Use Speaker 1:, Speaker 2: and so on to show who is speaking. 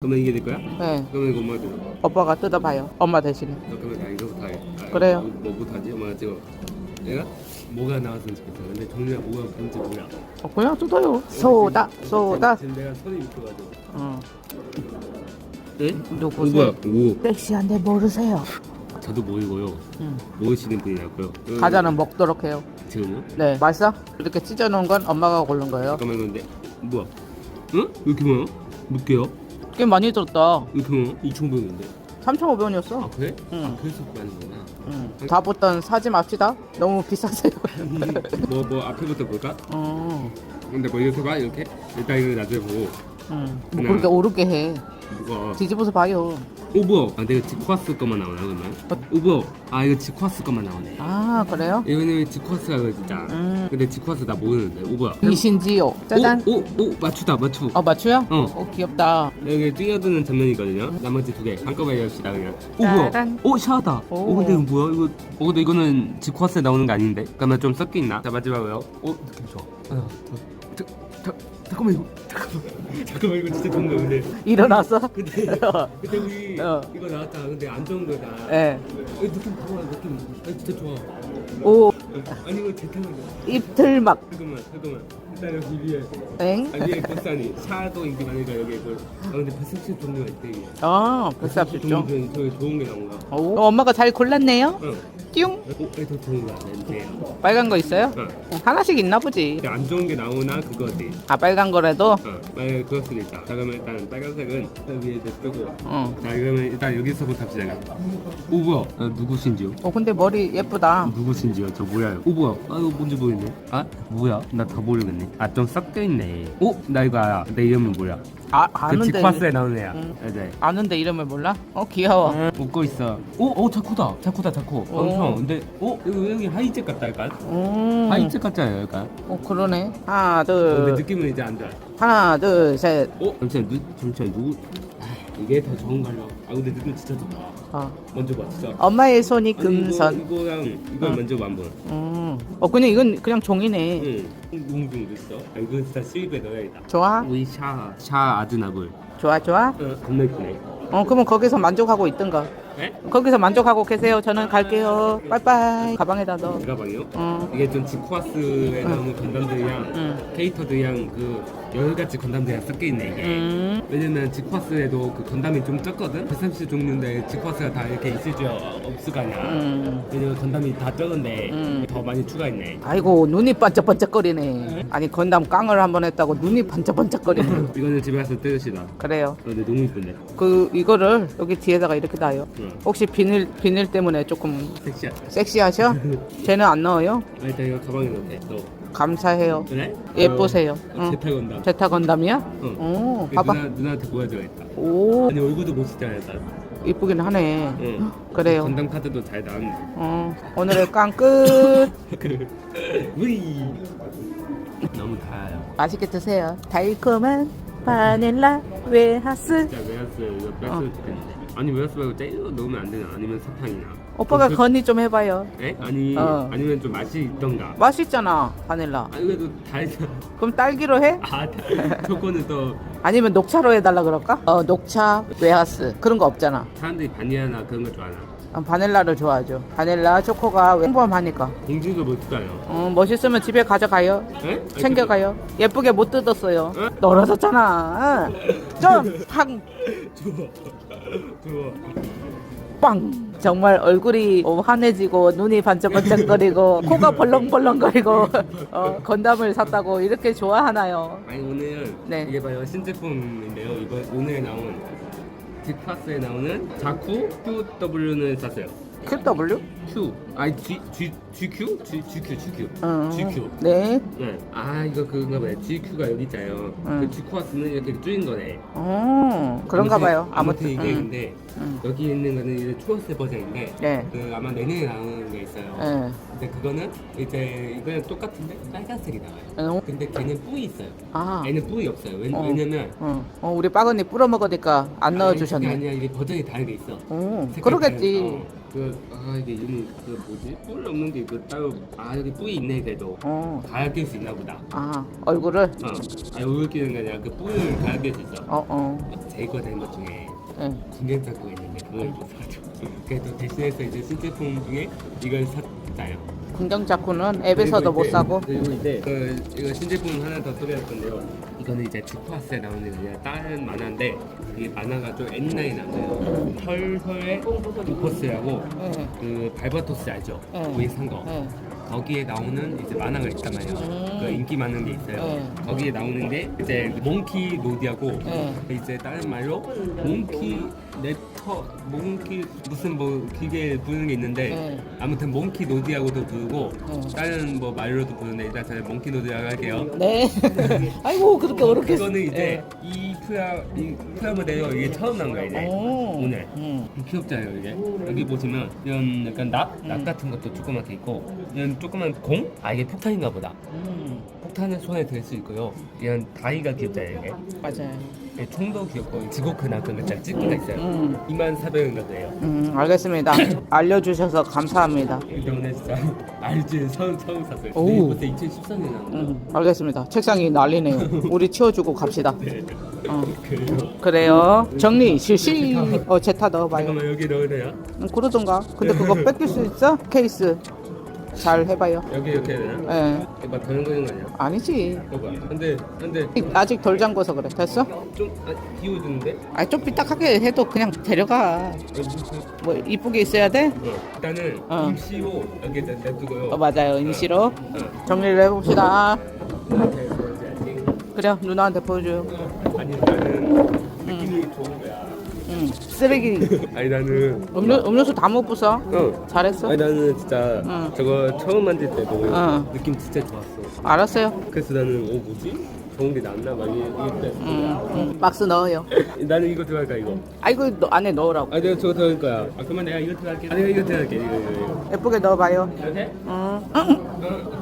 Speaker 1: 그러면 이게 될 거야?
Speaker 2: 네.
Speaker 1: 그러면 이거 엄마 줘.
Speaker 2: 오빠가 뜯어봐요. 엄마 대신에.
Speaker 1: 너 그러면 나 이거부터 해. 아,
Speaker 2: 그래요.
Speaker 1: 뭐, 뭐부터 하지? 엄마가 찍어. 내가 뭐가 나왔으면 좋겠어. 근데 종류가 뭐가 뭔지 몰라.
Speaker 2: 어, 그냥 뜯어요. 소다, 소다.
Speaker 1: 지금 내가 손이 미쳐가지고.
Speaker 2: 어.
Speaker 1: 네?
Speaker 2: 누구세요?
Speaker 1: 오.
Speaker 2: 섹시한데 모르세요.
Speaker 1: 저도 모이고요.
Speaker 2: 응.
Speaker 1: 모이시는 분이 나고요.
Speaker 2: 과자는 먹도록 해요.
Speaker 1: 지금요?
Speaker 2: 네. 맛있어? 이렇게 찢어놓은 건 엄마가 고른 거예요.
Speaker 1: 잠깐만 근데 뭐야? 응? 왜 이렇게 많아? 몇 개야?
Speaker 2: 꽤 많이 들었다.
Speaker 1: 왜 이렇게 많아? 2,500원인데.
Speaker 2: 3,500원이었어.
Speaker 1: 아 그래?
Speaker 2: 응.
Speaker 1: 아 그래서 많은 거구나.
Speaker 2: 응. 다부터 사지 맙시다. 너무 비싸세요.
Speaker 1: 뭐뭐 앞에부터 볼까?
Speaker 2: 어.
Speaker 1: 근데 뭐 이거 봐 이렇게 일단 이거 나중에 보고
Speaker 2: 응. 뭐
Speaker 1: 하나.
Speaker 2: 그렇게 오르게 해.
Speaker 1: 뭐가
Speaker 2: 뒤집어서 봐요.
Speaker 1: 오 뭐야? 아 내가 지코아스 것만 나오나 그러면? 오 뭐야? 아 이거 지코아스 것만 나오네.
Speaker 2: 아, 그래요?
Speaker 1: 왜냐면 지코아스가 진짜.
Speaker 2: 음.
Speaker 1: 근데 지코아스 나 모르는데. 오 뭐야?
Speaker 2: 이신지요. 짜잔.
Speaker 1: 오, 오, 오 맞추다 맞추.
Speaker 2: 어, 맞추요?
Speaker 1: 어.
Speaker 2: 어, 귀엽다.
Speaker 1: 여기 뛰어드는 장면이거든요. 나머지 두 개 한꺼번에 합시다 그냥. 오 뭐야?
Speaker 2: 짜잔.
Speaker 1: 오 샤다.
Speaker 2: 오.
Speaker 1: 오. 근데 이거 뭐야? 이거. 오 근데 이거는 지코아스에 나오는 거 아닌데? 그러면 좀 섞여 있나? 자 마지막으로. 오 느낌 좋아. 하나, 둘, 자, 자, 잠깐만 이거. 잠깐만. 잠깐만 이거 진짜 좋은 거 근데.
Speaker 2: 일어났어?
Speaker 1: 근데 그때 우리
Speaker 2: 어.
Speaker 1: 이거 나왔다. 근데 안 좋은 거다.
Speaker 2: 예.
Speaker 1: 어, 느낌 좋아 느낌. 아, 진짜 좋아.
Speaker 2: 오,
Speaker 1: 아니 이거 제 거.
Speaker 2: 입틀막.
Speaker 1: 잠깐만 잠깐만. 일단 여기 위에.
Speaker 2: 엥?
Speaker 1: 아 위에 버스아니 샤도 인기 많으니까 여기 이거. 아 근데 버스십 종류가 있대. 이게.
Speaker 2: 아, 벌써.
Speaker 1: 중에 저기 좋은 게 나온 거야.
Speaker 2: 오, 엄마가 잘 골랐네요.
Speaker 1: 응.
Speaker 2: 띵.
Speaker 1: 어, 냄새야.
Speaker 2: 빨간 거 있어요?
Speaker 1: 응.
Speaker 2: 어, 하나씩 있나 보지.
Speaker 1: 근데 안 좋은 게 나오나 그거지.
Speaker 2: 아, 빨간 거라도?
Speaker 1: 어, 만약에 그럴 수도 있다. 자, 그러면 일단 빨간색은 일단 위에 뜨고.
Speaker 2: 어.
Speaker 1: 자, 그러면 일단 여기서부터 합시다. 오, 뭐야? 아, 누구신지요?
Speaker 2: 어, 근데 머리 예쁘다.
Speaker 1: 누구신지요? 저 뭐야? 오, 뭐야? 아, 이거 뭔지 모르겠네. 아, 뭐야? 나더 모르겠네. 아, 좀 섞여 있네. 오, 나 이거 알아. 내 이름은 뭐야?
Speaker 2: 아,
Speaker 1: 그
Speaker 2: 아는데.
Speaker 1: 직화스에 나오는 애야.
Speaker 2: 응.
Speaker 1: 네.
Speaker 2: 아는데 이름을 몰라? 어, 귀여워.
Speaker 1: 웃고 있어. 오, 오, 자쿠다. 자쿠다, 자쿠.
Speaker 2: 오.
Speaker 1: 엄청. 근데, 오, 여기, 여기 하이잭 같다, 약간.
Speaker 2: 음.
Speaker 1: 하이잭 같잖아요, 약간.
Speaker 2: 어, 그러네. 하나,
Speaker 1: 근데
Speaker 2: 둘.
Speaker 1: 느낌은 이제 안 좋아.
Speaker 2: 하나, 둘, 셋.
Speaker 1: 어? 잠시만, 누, 잠시만, 누구? 아, 이게 더 좋은 걸로. 아, 근데 느낌 진짜 좋다.
Speaker 2: 어.
Speaker 1: 먼저 봐, 진짜.
Speaker 2: 엄마의 손이
Speaker 1: 아니,
Speaker 2: 금선.
Speaker 1: 이거, 이거랑 이걸
Speaker 2: 어.
Speaker 1: 먼저 봐, 한번.
Speaker 2: 음. 어, 그냥 이건 그냥 종이네.
Speaker 1: 응. 농중도 있어. 아, 이거 진짜 실입에 넣어야겠다.
Speaker 2: 좋아?
Speaker 1: 우리 샤, 샤 아드나블.
Speaker 2: 좋아, 좋아?
Speaker 1: 어, 겁나 이쁘네.
Speaker 2: 어, 그러면 거기서 만족하고 있던가.
Speaker 1: 네?
Speaker 2: 거기서 만족하고 계세요. 저는 갈게요. 빠이빠이. 가방에다 넣어.
Speaker 1: 이 가방이요?
Speaker 2: 어.
Speaker 1: 이게 좀 지코아스에 나오는 건담들이랑
Speaker 2: 응.
Speaker 1: 캐릭터들이랑 그 여러 가지 건담들이랑 섞여 있네 이게.
Speaker 2: 음.
Speaker 1: 왜냐면 지코아스에도 그 건담이 좀 적거든. 130 종류인데 지코아스가 다 이렇게 있을 줄 없을 거 아니야.
Speaker 2: 음.
Speaker 1: 왜냐면 건담이 다 적은데
Speaker 2: 음.
Speaker 1: 더 많이 추가했네.
Speaker 2: 아이고 눈이 반짝반짝거리네. 아니 건담 깡을 한 번 했다고 눈이 반짝반짝거리네.
Speaker 1: 이거는 집에 가서 뜯으시다.
Speaker 2: 그래요.
Speaker 1: 근데 너무 이쁜데.
Speaker 2: 그 이거를 여기 뒤에다가 이렇게 놔요.
Speaker 1: 응.
Speaker 2: 혹시 비닐 비닐 때문에 조금
Speaker 1: 섹시하다.
Speaker 2: 섹시하셔? 쟤는 안 넣어요?
Speaker 1: 아, 일단 이거 가방에 넣을게. 너
Speaker 2: 감사해요.
Speaker 1: 그래?
Speaker 2: 예쁘세요.
Speaker 1: 어,
Speaker 2: 응.
Speaker 1: 제타 건담.
Speaker 2: 제타 건담이야?
Speaker 1: 응.
Speaker 2: 오, 봐봐.
Speaker 1: 누나, 누나한테 보여줘야겠다.
Speaker 2: 오,
Speaker 1: 아니 얼굴도 멋있잖아 일단.
Speaker 2: 이쁘긴 하네.
Speaker 1: 응.
Speaker 2: 그래요.
Speaker 1: 건담 카드도 잘 나왔네.
Speaker 2: 어, 오늘의 깡 끝.
Speaker 1: 그래. 으이. 너무 달아요.
Speaker 2: 맛있게 드세요. 달콤한 바닐라 웨하스.
Speaker 1: 진짜 웨하스 이거 뺐으면
Speaker 2: 어.
Speaker 1: 좋겠는데. 아니 웨하스 말고 떼로 넣으면 안 되나? 아니면 사탕이나.
Speaker 2: 오빠가
Speaker 1: 어, 그-
Speaker 2: 건의 좀 해봐요.
Speaker 1: 에? 아니
Speaker 2: 어.
Speaker 1: 아니면 좀 맛이 있던가.
Speaker 2: 맛있잖아 바닐라.
Speaker 1: 아니 그래도 달잖아.
Speaker 2: 그럼 딸기로 해?
Speaker 1: 아 달. 초코는 또
Speaker 2: 아니면 녹차로 해달라 그럴까? 어 녹차 웨하스 그런 거 없잖아.
Speaker 1: 사람들이 바니라나 그런 거 좋아하나.
Speaker 2: 어, 바닐라를 좋아하죠. 바닐라 초코가 평범하니까.
Speaker 1: 공주도 멋있잖아요.
Speaker 2: 어, 멋있으면 집에 가져가요.
Speaker 1: 에? 아니,
Speaker 2: 챙겨가요. 예쁘게 못 뜯었어요.
Speaker 1: 어?
Speaker 2: 널어졌잖아. 좀 팡.
Speaker 1: 좋아. 좋아.
Speaker 2: 빵! 정말 얼굴이 어, 환해지고 눈이 반짝반짝거리고 코가 벌렁벌렁거리고 어, 건담을 샀다고 이렇게 좋아하나요?
Speaker 1: 아니 오늘
Speaker 2: 네.
Speaker 1: 이게 봐요 신제품인데요. 이번 오늘 나온 딕파스에 나오는 자쿠 QW는 샀어요.
Speaker 2: QW?
Speaker 1: Q 아니 G G GQ G GQ GQ
Speaker 2: 어,
Speaker 1: GQ.
Speaker 2: 네.
Speaker 1: 네. 아 이거 그건가 봐요. GQ가 여기 있잖아요.
Speaker 2: 응.
Speaker 1: 그 G코아스는 이렇게 줄인 거네.
Speaker 2: 어, 그런가 봐요.
Speaker 1: 아무튼. 이게
Speaker 2: 음,
Speaker 1: 근데
Speaker 2: 음.
Speaker 1: 여기 있는 거는 이제 초록색 버전인데
Speaker 2: 네.
Speaker 1: 그 아마 내년에 나오는 게 있어요.
Speaker 2: 네.
Speaker 1: 근데 그거는 이제 이거는 똑같은데 빨간색이 나와요.
Speaker 2: 어?
Speaker 1: 근데 걔는 뿌이 있어요.
Speaker 2: 아.
Speaker 1: 얘는 뿌이 없어요. 왜,
Speaker 2: 어.
Speaker 1: 왜냐면
Speaker 2: 어, 어, 우리 빠근이 뿌려 먹으니까 안
Speaker 1: 아니, 그게
Speaker 2: 넣어주셨네.
Speaker 1: 아니야 이게 버전이 다르게 있어.
Speaker 2: 오,
Speaker 1: 색깔이
Speaker 2: 그러겠지.
Speaker 1: 다른- 어. 그 아 이게 이름이 그 뭐지 뿔 없는 게 그 따로 아 여기 뿔이 있네 그래도
Speaker 2: 어.
Speaker 1: 가르칠 수 있나 보다.
Speaker 2: 아 얼굴을
Speaker 1: 어. 아 얼굴 끼는 게 아니라 그 뿔을 가르칠 수 있어.
Speaker 2: 어 어.
Speaker 1: 제거 된 것 중에
Speaker 2: 예.
Speaker 1: 군대 잡고 있는데 그걸 못 사가지고 그래도 대신해서 이제 신제품 중에 이걸 샀 어요.
Speaker 2: 긍정 자쿠는 앱에서도 못 사고.
Speaker 1: 그리고 이제 그 이거 신제품 하나 더 소개할 건데요. 이거는 이제 주파스에 나오는 게 아니라 다른 만화인데 이 만화가 좀 옛날에 나와요. 헐헐의 주파스라고
Speaker 2: 예.
Speaker 1: 그 발바토스 알죠?
Speaker 2: 네.
Speaker 1: 거기 산 거.
Speaker 2: 예.
Speaker 1: 거기에 나오는 이제 만화가 있잖아요.
Speaker 2: 음.
Speaker 1: 그 인기 많은 게 있어요.
Speaker 2: 네.
Speaker 1: 거기에 나오는 게 이제 몽키 노디하고
Speaker 2: 네.
Speaker 1: 이제 다른 말로 몽키 네터 몽키 무슨 뭐 기계 부르는 게 있는데
Speaker 2: 네.
Speaker 1: 아무튼 몽키 노디하고도 부르고
Speaker 2: 네.
Speaker 1: 다른 뭐 말로도 부르는데 일단 저는 몽키 노디라고 할게요.
Speaker 2: 네. 아이고 그렇게 어렵게.
Speaker 1: 이거는 이제
Speaker 2: 예.
Speaker 1: 이 프라 이 프라모델로 이게 처음 나온 거예요 이제
Speaker 2: 오.
Speaker 1: 오늘.
Speaker 2: 음.
Speaker 1: 귀엽잖아요 이게 여기 보시면 이런 약간 낙?
Speaker 2: 음.
Speaker 1: 낙 같은 것도 조그맣게 있고 이런 조그만 공? 아 이게 폭탄인가 보다
Speaker 2: 음.
Speaker 1: 폭탄을 손에 들 수 있고요 이런 다이가 귀엽잖아요 이게
Speaker 2: 맞아요.
Speaker 1: 이 총도 귀엽고 지고크 낙은 몇장 찍기가 있어요
Speaker 2: 음.
Speaker 1: 2만 400원가 돼요
Speaker 2: 음 알겠습니다. 알려주셔서 감사합니다.
Speaker 1: 이 때문에 진짜 알지 처음 처음 샀어요
Speaker 2: 오.
Speaker 1: 벌써 2013년에 나온 거
Speaker 2: 음 알겠습니다. 책상이 난리네요. 우리 치워주고 갑시다.
Speaker 1: 네.
Speaker 2: 어.
Speaker 1: 그래요
Speaker 2: 그래요. 정리 실시. 어 제타 넣어봐요.
Speaker 1: 잠깐만 여기 돼요?
Speaker 2: 음, 그러던가. 근데 그거 뺏길 수 있어? 케이스. 잘 해봐요.
Speaker 1: 여기 이렇게 해야 되나?
Speaker 2: 예.
Speaker 1: 이거 더는 거는 거 아니야?
Speaker 2: 아니지.
Speaker 1: 봐봐 근데 근데
Speaker 2: 아직 덜 잠궈서 그래. 됐어?
Speaker 1: 좀 아, 비워주는데?
Speaker 2: 아니 좀 삐딱하게 해도 그냥 데려가. 뭐 이쁘게 있어야 돼?
Speaker 1: 어, 일단은
Speaker 2: 어.
Speaker 1: 임시로 여기 내- 냅두고요.
Speaker 2: 어 맞아요. 임시로
Speaker 1: 어.
Speaker 2: 정리를 해봅시다. 그래 누나한테 보여줘요.
Speaker 1: 어. 아니 나는 느낌이 좋은 거야.
Speaker 2: 응. 쓰레기.
Speaker 1: 아니 나는
Speaker 2: 음료 음료수 다못 부숴.
Speaker 1: 어.
Speaker 2: 잘했어.
Speaker 1: 아니 나는 진짜
Speaker 2: 응.
Speaker 1: 저거 처음 만질 때도
Speaker 2: 어.
Speaker 1: 느낌 진짜 좋았어.
Speaker 2: 알았어요.
Speaker 1: 그래서 나는 어 뭐지? 좋은 게 낫나 막 이랬대.
Speaker 2: 음, 음. 박스 넣어요.
Speaker 1: 나는 이거 들어갈까 이거?
Speaker 2: 아이고 너 안에 넣으라고.
Speaker 1: 아 내가 저거 들어갈 거야. 아 그러면 내가 이거 들어갈게. 아 내가 이거 들어갈게. 이거 이거 이거.
Speaker 2: 예쁘게 넣어봐요.
Speaker 1: 이렇게?
Speaker 2: 응. 응.
Speaker 1: 어.